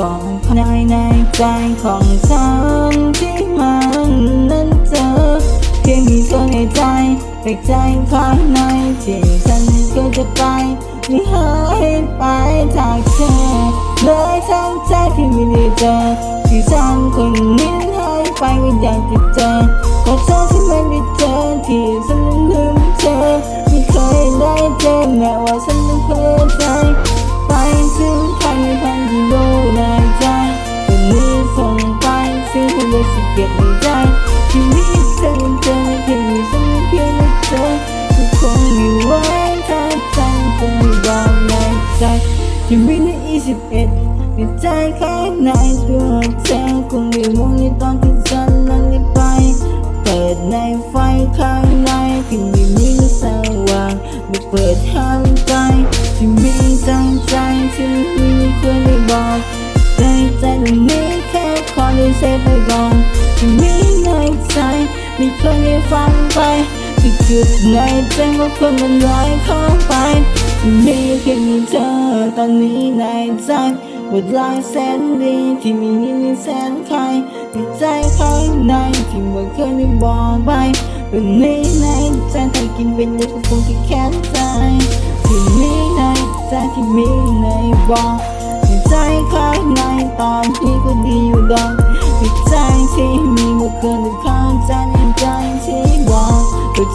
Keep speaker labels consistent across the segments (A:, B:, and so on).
A: ก่อนภายในใจของฉันที่มันนั้นเจอเพียงมีเธอในใจแต่ใจข้างในที่ฉันก็จะไปไม่หายไปจากเธอเลยทั้งใจที่ไม่ได้เจอที่ฉันคนนี้หายไปก็อยากจะเจอขอโทษที่ไม่ได้เจอที่ฉันลืมเธอไม่เคยได้เจอแม้ว่าฉันต้องเพ้อใจ ที่เก็บในใจชีวิตเธอเจอเพียงมีฉันเพียงไม่เจอทุกคนมีไว้ถ้าใจคงไม่บอกในใจชีวิตในอีสิบเอ็ดใจข้างในตัวเธอคงไม่มองในตอนที่ฉันนั้นได้ไปเปิดในไฟข้างในถึงไม่มีแสงว่างไม่เปิดห้ามใจที่มีใจใจที่ม่เคยได้บอกใจใจตรงนี้แค่ขอได้เซฟไปก่อน ที่จุดในใจว่าคนมันลอยเข้าไป มีแค่มีเธอตอนนี้ในใจบทลายแสนดีที่มีนิดแสนใครในใจข้างในที่ไม่เคยได้บอกไปวันนี้ในใจถ้ากินเป็นยังคงแค่แค้นใจที่มีในใจที่มีในบอกในใจข้างในตอนนี้ก็ดีอยู่ดอกในใจที่มีเมื่อเกินจะ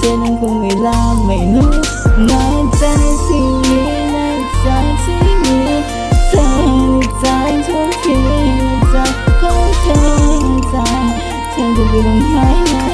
A: จนั้นคงไม่ลาไม่รู้ในใจที่มีในใจที่มีเธอในใจทุกทีใจของเธอในใจเธอจะไปลงหาย